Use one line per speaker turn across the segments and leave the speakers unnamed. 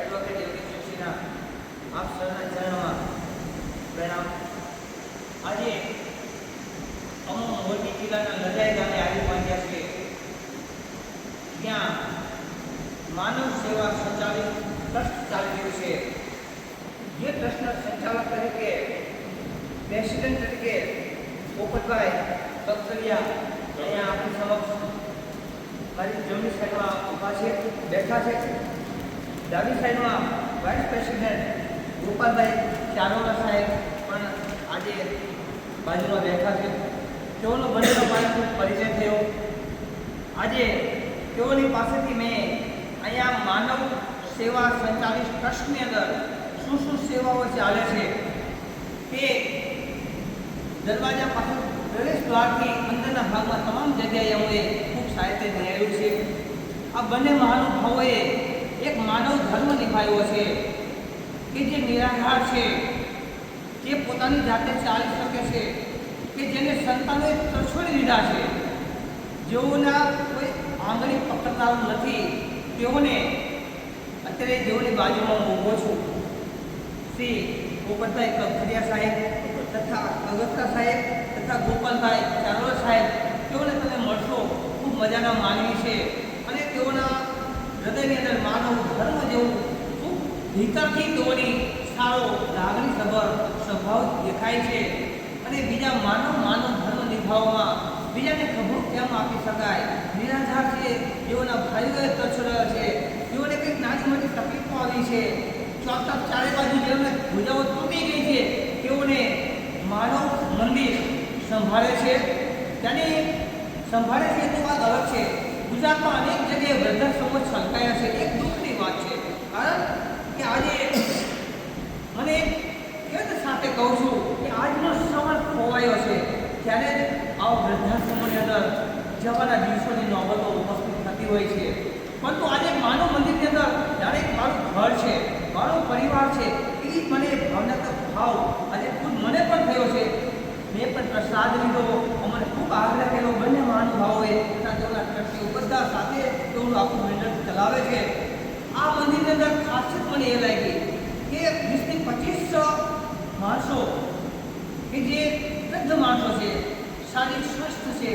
Advocate Yogesh જોશીના આપ સૌના ચરણમાં પ્રણામ. આજે અમે મોરબી જિલ્લાના લજાઈ ગામે આવી પહોંચ્યા છીએ ત્યાં માનવ સેવા સંચાલિત ટ્રસ્ટ ચાલી રહ્યું છે. જે ટ્રસ્ટના સંચાલક તરીકે, પ્રેસિડેન્ટ તરીકે પોપટભાઈ કક્ષરિયા અહીંયા આપણી સમક્ષ મારી જમણી સાઈડમાં ઊભા છે, બેઠા છે. ડાબી સાઈડમાં વાઇસ પ્રેસિડેન્ટ ગોપાલભાઈ ચારોલા સાહેબ પણ આજે બાજુમાં બેઠા છે. તેઓનો બંનેનો મારે ખૂબ પરિચય થયો. આજે તેઓની પાસેથી મેં અહીંયા માનવ સેવા સંચાલિત ટ્રસ્ટની અંદર શું શું સેવાઓ ચાલે છે તે દરવાજા પાસે પ્રવેશ દ્વારથી અંદરના ભાગમાં તમામ જગ્યાએ અમને ખૂબ સાહિત્ય નિહાળ્યું છે. આ બંને મહાનુભાવોએ એક માનવ ધર્મ નિભાવ્યો છે, કે જે નિરાધાર છે જે પોતાની જાતે ચાલી શકે છે, કે જેને સંતાનોએ તરછોડી દીધા છે, જેઓના કોઈ આંગળી પકડનારું નથી, તેઓને અત્યારે જેઓની બાજુમાં હું ઊભો છું, શ્રી પોપટભાઈ કખરિયા સાહેબ તથા અગસ્તા સાહેબ તથા ગોપાલભાઈ ચારોલ સાહેબ, તેઓને તમે મળશો, ખૂબ મજાના માનવી છે. હૃદયની અંદર માનવ ધર્મ જેવું ભીતરથી દોરી સારો લાગણી સભર સ્વભાવ દેખાય છે. અને બીજા માનવ માનવ ધર્મ નિભાવવામાં બીજાને ખબર કેમ આપી શકાય? નિરાધાર છે જેઓના ભાઈઓએ તરછોડાયો છે. જેઓને કંઈક નાની મોટી તકલીફો આવી છે. ચોક્કસ ચારે બાજુ જેઓને ભૂજાઓ તૂટી ગઈ છે, તેઓને માનવ મંદિર સંભાળે છે. તેની સંભાળે છે તો વાત અલગ છે. ગુજરાતમાં અનેક જગ્યાએ વૃદ્ધાશ્રમો છલકાયા છે. એક દુઃખની વાત છે. કારણ કે આજે મને કેવી સાથે કહું છું કે આજનો સમય ખોવાયો છે. ત્યારે આ વૃદ્ધાશ્રમોની અંદર જવાના દિવસોની નોબતો ઉપસ્થિત થતી હોય છે. પરંતુ આજે માનવ મંદિરની અંદર જ્યારે મારું ઘર છે, મારો પરિવાર છે, એ મને ભાવનાત્મક ભાવ આજે ખુદ મને પણ થયો છે મેં પણ પ્રસાદ લીધો અમને ખૂબ આગ્રહ કર્યો બંને મહાનુભાવોએ તથા તેઓના ટ્રસ્ટીઓ બધા સાથે તેઓનું આખું મંડળ ચલાવે છે. આ મંદિરની અંદર ખાસિયત મને એ લાગી કે વીસથી પચીસ માણસો કે જે વૃદ્ધ માણસો છે, શારીરિક સ્વસ્થ છે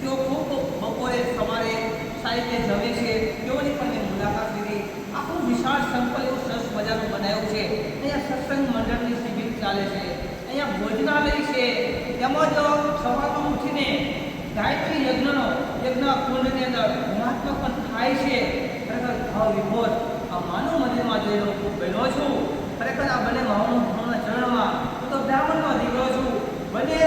તેઓ ખૂબ બપોરે સવારે સારી જમે છે. તેઓની પણ મેં મુલાકાત લીધી. આખું વિશાળ સંકલ એવું સરસ મજાનું બનાવ્યું છે. અહીંયા સત્સંગ મંડળની શિબિર ચાલે છે. અહીંયા ભોજનાલય છે. તેમજ સવારમાં ઉઠીને ગાયત્રી યજ્ઞનો યજ્ઞ કુંડની અંદર મહાત્મા પણ થાય છે. ખરેખર ભાવ વિભોર. આ માનવ મંદિરમાં જઈને હું ખૂબ બહેનો છું, ખરેખર આ બંને મહાનુભાવોના ચરણમાં હું તો બ્રાહ્મણનો દીકરો છું. બંને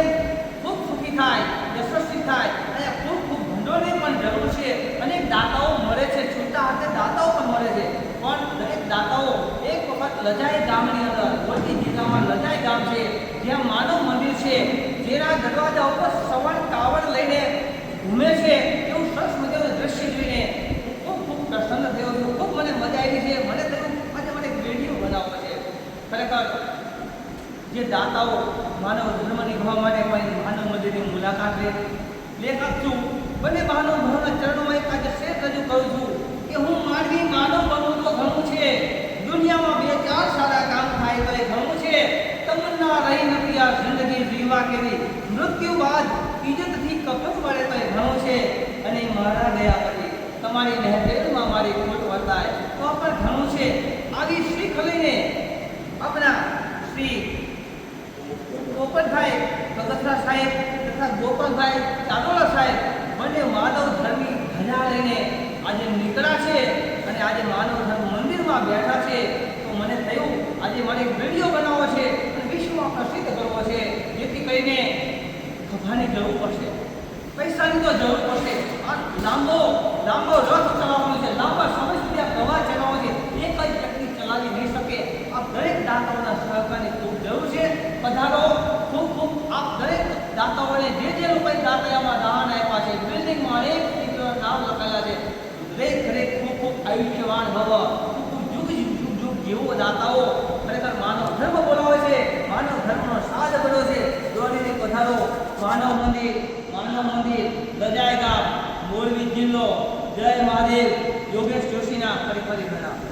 ખૂબ સુખી થાય, યશસ્વી થાય, અને ખૂબ ખૂબ ભંડોળની પણ જરૂર છે. અનેક દાતાઓ મળે છે, છૂટા હાથે દાતાઓ પણ મળે છે. પણ દરેક દાતાઓ એક વખત લજાઈ ગામની અંદર મોરબી જિલ્લામાં લજાઈ ગામ છે, જ્યાં માનવ મંદિર છે. જેના દરવાજા ઉપર સવાર કાવડ લઈને ઘૂમે છે એવું સરસ મજાનું દ્રશ્ય જોઈને હું ખૂબ ખૂબ પ્રસન્ન થયો છું ખૂબ મને મજા આવી છે મને થયું આજે મને એક વીડિયો બનાવવો છે ખરેખર જે દાતાઓ માનવ ધર્મ નિભાવ માટે મારી માનવ મંદિરની મુલાકાત લે. લેખક છું. બંને માનવ ધર્મના ચરણોમાં એક આજે શેર રજૂ કરું છું કે હું માનવી માનવ બનવું તો ઘણું છે. દુનિયામાં બે ચાર સારા કામ થાય તો એ ઘણું છે. તમન્ના રહી નથી આ જિંદગી જીવા કેવી. મૃત્યુ બાદ ઇજ્જતથી કફન મળે તો એ ઘણું છે. અને મારા ગયા પછી તમારી મહેફિલમાં મારી ખોટ વર્તાય તો પણ ઘણું છે. આવી શીખ લઈને આપણા શ્રી ભગતરા સાહેબ તથા ગોપાલભાઈ ચારોલા સાહેબ બંને માનવ ધર્મની ધજા લઈને આજે નીકળ્યા છે અને આજે માનવ ધર્મ મંદિરમાં બેઠા છે. તો મને થયું, આજે મારે એક વીડિયો બનાવવો છે અને વિશ્વમાં પ્રસિદ્ધ કરવો છે. જેથી કરીને ખભાની જરૂર પડશે. પૈસાની તો જરૂર પડશે. આ લાંબો લાંબો રથ ચલાવવાનો છે. લાંબા સમય સુધી આ પ્રવાહ ચલાવવાનો છે. એક જ વ્યક્તિ ચલાવી નહીં શકે. આ દરેક દાતાઓના સહકારની ખૂબ જરૂર છે. પધારો ખૂબ ખૂબ આપ દરેક દાતાઓને જે જે લોકોએ દાતાઓમાં દાન આપ્યા છે બિલ્ડિંગમાં અનેક ચિત્રોના નામ લખાયેલા છે દરેક દરેક ખૂબ ખૂબ આયુષ્યવાન ભવ. યુગ યુગ યુગ જેવો દાતાઓ ખરેખર માનવ ધર્મ બોલાવે છે. માનવ ધર્મનો સાજ બનો છે. દોડીને પધારો. માનવ મંદિર માનવ મંદિર લજાય ગામ મોરબી જિલ્લો. જય મહાદેવ. યોગેશ જોશીના ફરી ફરી પ્રણામ.